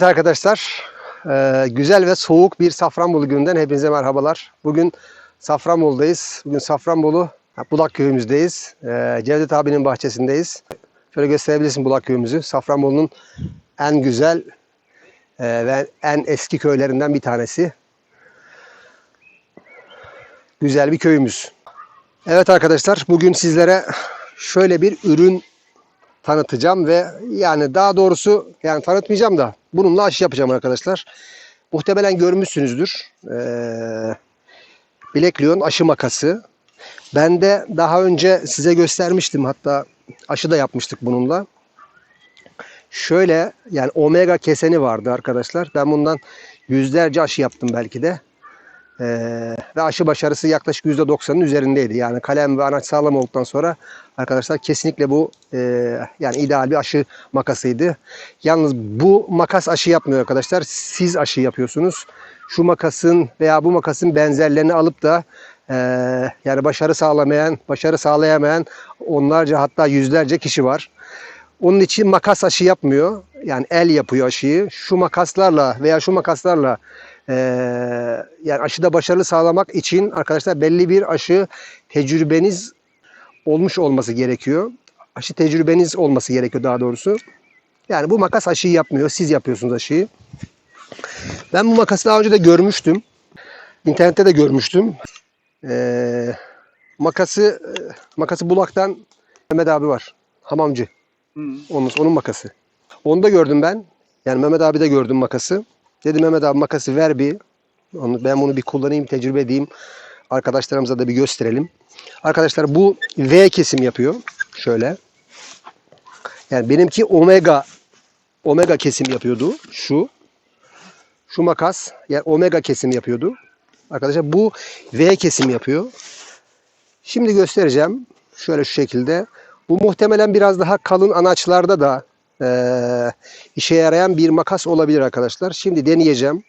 Evet arkadaşlar, e, güzel ve soğuk bir Safranbolu gününden hepinize merhabalar. Bugün Safranbolu'dayız. Bugün Safranbolu Bulak köyümüzdeyiz. E, Cevdet abinin bahçesindeyiz. Şöyle gösterebilirsin Bulak köyümüzü. Safranbolu'nun en güzel e, ve en eski köylerinden bir tanesi. Güzel bir köyümüz. Evet arkadaşlar, bugün sizlere şöyle bir ürün tanıtacağım ve yani daha doğrusu yani tanıtmayacağım da bununla aşı yapacağım arkadaşlar. Muhtemelen görmüşsünüzdür. Ee, Blackleon aşı makası. Ben de daha önce size göstermiştim hatta aşı da yapmıştık bununla. Şöyle yani omega keseni vardı arkadaşlar. Ben bundan yüzlerce aşı yaptım belki de. Ee, ve aşı başarısı yaklaşık %90'ın üzerindeydi. Yani kalem ve anaç sağlam olduktan sonra arkadaşlar kesinlikle bu e, yani ideal bir aşı makasıydı. Yalnız bu makas aşı yapmıyor arkadaşlar. Siz aşı yapıyorsunuz. Şu makasın veya bu makasın benzerlerini alıp da e, yani başarı sağlamayan, başarı sağlayamayan onlarca hatta yüzlerce kişi var. Onun için makas aşı yapmıyor. Yani el yapıyor aşıyı. Şu makaslarla veya şu makaslarla ee, yani aşıda başarılı sağlamak için arkadaşlar belli bir aşı tecrübeniz olmuş olması gerekiyor. Aşı tecrübeniz olması gerekiyor daha doğrusu. Yani bu makas aşıyı yapmıyor. Siz yapıyorsunuz aşıyı. Ben bu makası daha önce de görmüştüm. İnternette de görmüştüm. Ee, makası makası Bulak'tan Mehmet abi var. Hamamcı. Onun, onun makası. Onu da gördüm ben. Yani Mehmet abi de gördüm makası. Dedim Mehmet abi makası ver bir. Onu, ben bunu bir kullanayım, tecrübe edeyim. Arkadaşlarımıza da bir gösterelim. Arkadaşlar bu V kesim yapıyor. Şöyle. Yani benimki omega omega kesim yapıyordu. Şu. Şu makas yani omega kesim yapıyordu. Arkadaşlar bu V kesim yapıyor. Şimdi göstereceğim. Şöyle şu şekilde. Bu muhtemelen biraz daha kalın anaçlarda da ee, işe yarayan bir makas olabilir arkadaşlar. Şimdi deneyeceğim.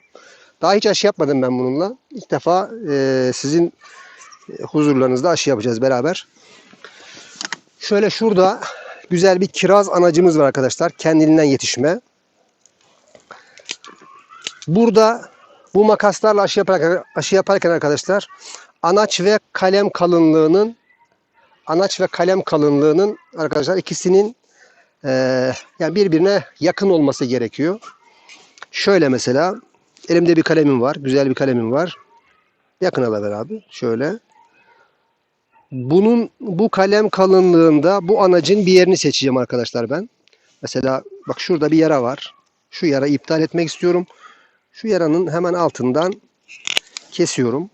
Daha hiç aşı yapmadım ben bununla. İlk defa e, sizin huzurlarınızda aşı yapacağız beraber. Şöyle şurada güzel bir kiraz anacımız var arkadaşlar. Kendiliğinden yetişme. Burada bu makaslarla aşı yaparken, aşı yaparken arkadaşlar anaç ve kalem kalınlığının anaç ve kalem kalınlığının arkadaşlar ikisinin ee, yani birbirine yakın olması gerekiyor. Şöyle mesela elimde bir kalemim var. Güzel bir kalemim var. Yakın ala ver abi. Şöyle. Bunun bu kalem kalınlığında bu anacın bir yerini seçeceğim arkadaşlar ben. Mesela bak şurada bir yara var. Şu yara iptal etmek istiyorum. Şu yaranın hemen altından kesiyorum.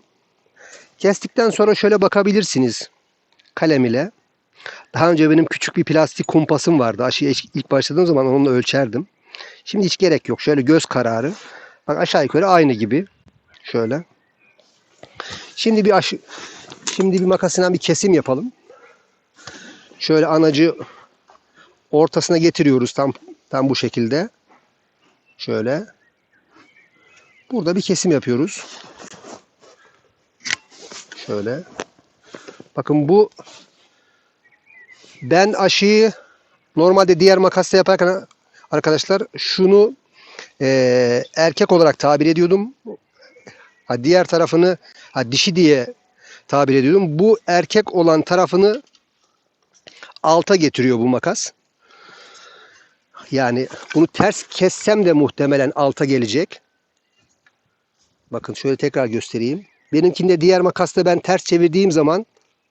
Kestikten sonra şöyle bakabilirsiniz kalem ile. Daha önce benim küçük bir plastik kumpasım vardı. Aşıya ilk başladığım zaman onunla ölçerdim. Şimdi hiç gerek yok. Şöyle göz kararı. Bak aşağı yukarı aynı gibi. Şöyle. Şimdi bir aşı şimdi bir makasından bir kesim yapalım. Şöyle anacı ortasına getiriyoruz tam tam bu şekilde. Şöyle. Burada bir kesim yapıyoruz. Şöyle. Bakın bu ben aşıyı normalde diğer makasla yaparken arkadaşlar şunu e, erkek olarak tabir ediyordum. Ha, diğer tarafını ha, dişi diye tabir ediyordum. Bu erkek olan tarafını alta getiriyor bu makas. Yani bunu ters kessem de muhtemelen alta gelecek. Bakın şöyle tekrar göstereyim. Benimkinde diğer makasla ben ters çevirdiğim zaman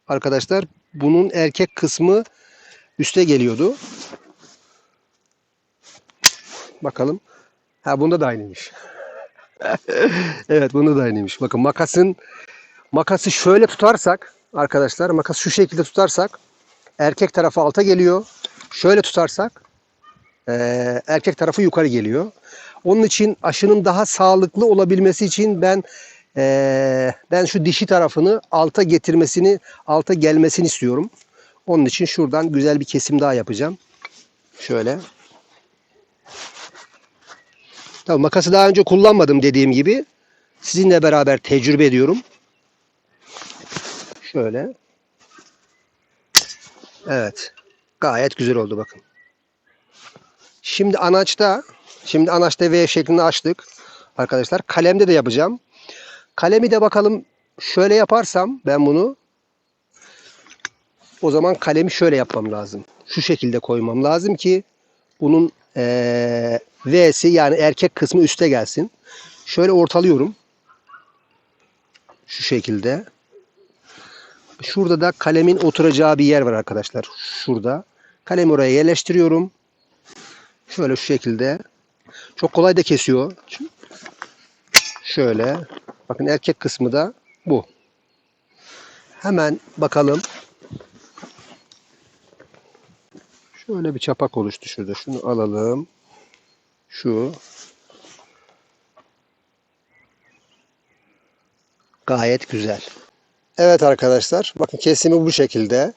arkadaşlar bunun erkek kısmı üste geliyordu. Bakalım. Ha bunda da aynıymış. evet bunda da aynıymış. Bakın makasın makası şöyle tutarsak arkadaşlar makas şu şekilde tutarsak erkek tarafı alta geliyor. Şöyle tutarsak e, erkek tarafı yukarı geliyor. Onun için aşının daha sağlıklı olabilmesi için ben e, ben şu dişi tarafını alta getirmesini, alta gelmesini istiyorum. Onun için şuradan güzel bir kesim daha yapacağım. Şöyle. Tabii makası daha önce kullanmadım dediğim gibi. Sizinle beraber tecrübe ediyorum. Şöyle. Evet. Gayet güzel oldu bakın. Şimdi anaçta Şimdi anaçta V şeklinde açtık. Arkadaşlar kalemde de yapacağım. Kalemi de bakalım şöyle yaparsam ben bunu o zaman kalemi şöyle yapmam lazım. Şu şekilde koymam lazım ki bunun eee V'si yani erkek kısmı üste gelsin. Şöyle ortalıyorum. Şu şekilde. Şurada da kalemin oturacağı bir yer var arkadaşlar. Şurada. Kalemi oraya yerleştiriyorum. Şöyle şu şekilde. Çok kolay da kesiyor. Şöyle. Bakın erkek kısmı da bu. Hemen bakalım. Şöyle bir çapak oluştu şurada. Şunu alalım. Şu. Gayet güzel. Evet arkadaşlar. Bakın kesimi bu şekilde.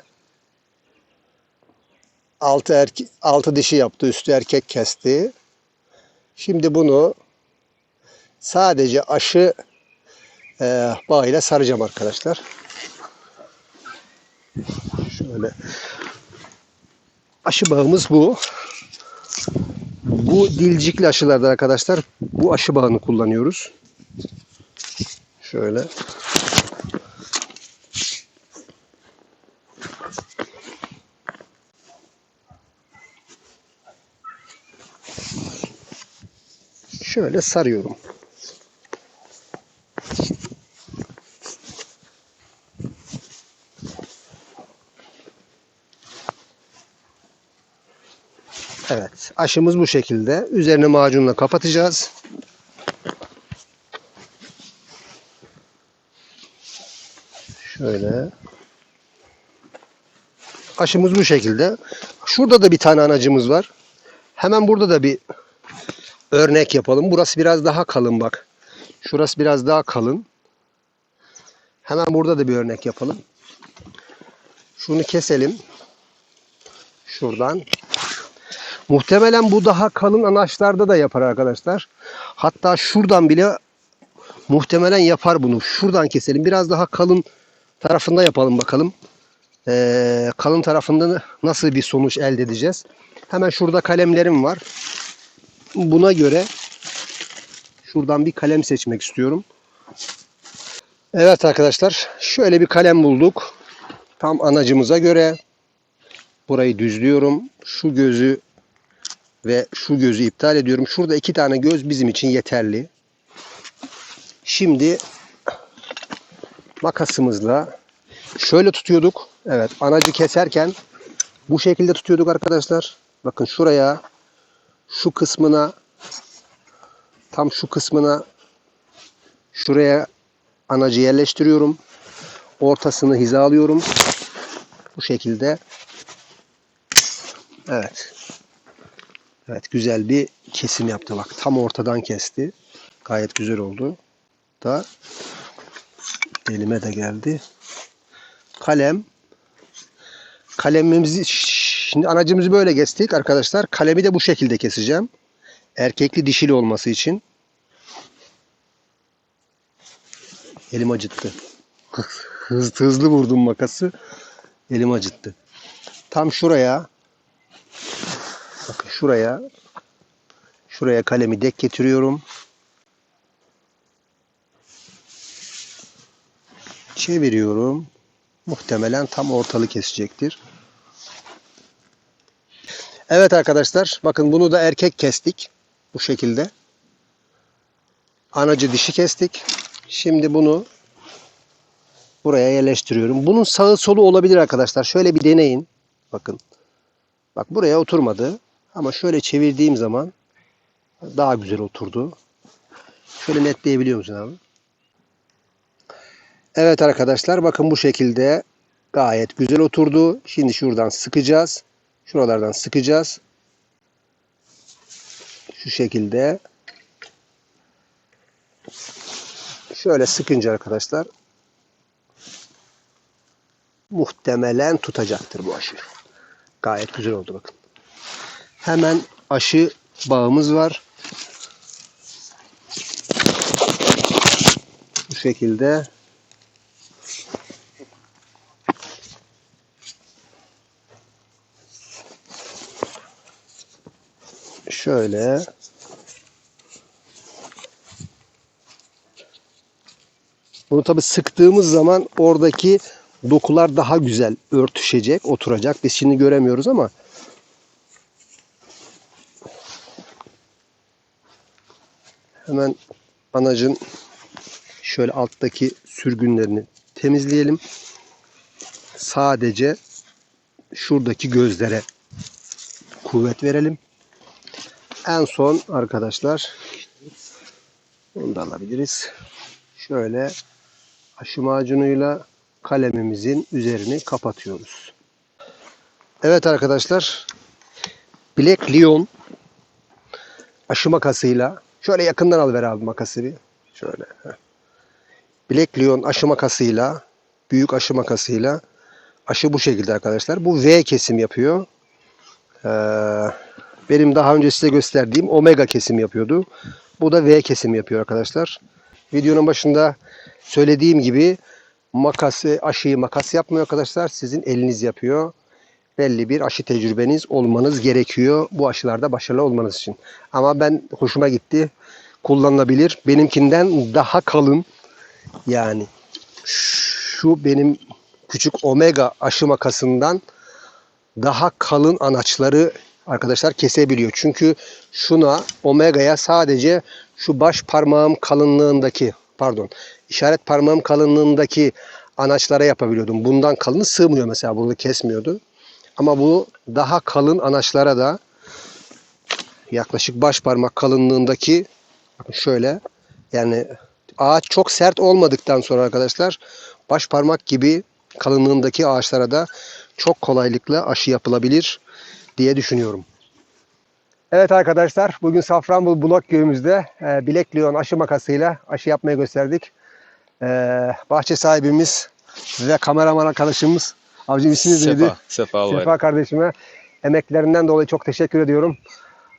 Altı, erke altı dişi yaptı. Üstü erkek kesti. Şimdi bunu sadece aşı e, bağıyla saracağım arkadaşlar. Şöyle. Aşı bağımız bu. Bu dilcikli aşılarda arkadaşlar bu aşı bağını kullanıyoruz. Şöyle. Şöyle sarıyorum. Aşımız bu şekilde. Üzerine macunla kapatacağız. Şöyle. Aşımız bu şekilde. Şurada da bir tane anacımız var. Hemen burada da bir örnek yapalım. Burası biraz daha kalın bak. Şurası biraz daha kalın. Hemen burada da bir örnek yapalım. Şunu keselim. Şuradan. Muhtemelen bu daha kalın anaçlarda da yapar arkadaşlar. Hatta şuradan bile muhtemelen yapar bunu. Şuradan keselim. Biraz daha kalın tarafında yapalım bakalım. Ee, kalın tarafında nasıl bir sonuç elde edeceğiz. Hemen şurada kalemlerim var. Buna göre şuradan bir kalem seçmek istiyorum. Evet arkadaşlar şöyle bir kalem bulduk. Tam anacımıza göre burayı düzlüyorum. Şu gözü ve şu gözü iptal ediyorum. Şurada iki tane göz bizim için yeterli. Şimdi makasımızla şöyle tutuyorduk. Evet anacı keserken bu şekilde tutuyorduk arkadaşlar. Bakın şuraya şu kısmına tam şu kısmına şuraya anacı yerleştiriyorum. Ortasını hizalıyorum. Bu şekilde. Evet. Evet güzel bir kesim yaptı bak. Tam ortadan kesti. Gayet güzel oldu. Da elime de geldi. Kalem. Kalemimizi şimdi anacımızı böyle kestik arkadaşlar. Kalemi de bu şekilde keseceğim. Erkekli dişili olması için. Elim acıttı. Hızlı, hızlı vurdum makası. Elim acıttı. Tam şuraya şuraya şuraya kalemi dek getiriyorum. Çeviriyorum. Muhtemelen tam ortalı kesecektir. Evet arkadaşlar bakın bunu da erkek kestik. Bu şekilde. Anacı dişi kestik. Şimdi bunu buraya yerleştiriyorum. Bunun sağı solu olabilir arkadaşlar. Şöyle bir deneyin. Bakın. Bak buraya oturmadı. Ama şöyle çevirdiğim zaman daha güzel oturdu. Şöyle netleyebiliyor musun abi? Evet arkadaşlar bakın bu şekilde gayet güzel oturdu. Şimdi şuradan sıkacağız. Şuralardan sıkacağız. Şu şekilde. Şöyle sıkınca arkadaşlar muhtemelen tutacaktır bu aşı. Gayet güzel oldu bakın. Hemen aşı bağımız var. Bu şekilde. Şöyle. Bunu tabi sıktığımız zaman oradaki dokular daha güzel örtüşecek, oturacak. Biz şimdi göremiyoruz ama hemen anacın şöyle alttaki sürgünlerini temizleyelim. Sadece şuradaki gözlere kuvvet verelim. En son arkadaşlar bunu da alabiliriz. Şöyle aşı macunuyla kalemimizin üzerini kapatıyoruz. Evet arkadaşlar Black Lion aşı makasıyla şöyle yakından al ver abi makası bir. Şöyle. heh. Black Lion aşı makasıyla büyük aşı makasıyla aşı bu şekilde arkadaşlar. Bu V kesim yapıyor. Ee, benim daha önce size gösterdiğim omega kesim yapıyordu. Bu da V kesim yapıyor arkadaşlar. Videonun başında söylediğim gibi makası, aşıyı makas yapmıyor arkadaşlar. Sizin eliniz yapıyor. Belli bir aşı tecrübeniz olmanız gerekiyor bu aşılarda başarılı olmanız için. Ama ben hoşuma gitti. Kullanılabilir. Benimkinden daha kalın. Yani şu benim küçük omega aşı makasından daha kalın anaçları arkadaşlar kesebiliyor. Çünkü şuna omega'ya sadece şu baş parmağım kalınlığındaki pardon işaret parmağım kalınlığındaki anaçlara yapabiliyordum. Bundan kalını sığmıyor mesela burada kesmiyordu. Ama bu daha kalın anaçlara da yaklaşık baş parmak kalınlığındaki şöyle yani ağaç çok sert olmadıktan sonra arkadaşlar baş parmak gibi kalınlığındaki ağaçlara da çok kolaylıkla aşı yapılabilir diye düşünüyorum. Evet arkadaşlar bugün Safranbolu Blok köyümüzde e, Bilek aşı makasıyla aşı yapmaya gösterdik. E, bahçe sahibimiz ve kameraman arkadaşımız avcım isminiz neydi? Sefa, Sefa Albay. Sefa kardeşime emeklerinden dolayı çok teşekkür ediyorum.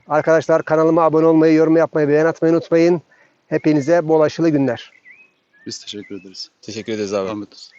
Arkadaşlar kanalıma abone olmayı, yorum yapmayı, beğen atmayı unutmayın. Hepinize bol aşılı günler. Biz teşekkür ederiz. Teşekkür ederiz abi. Ahmet olsun.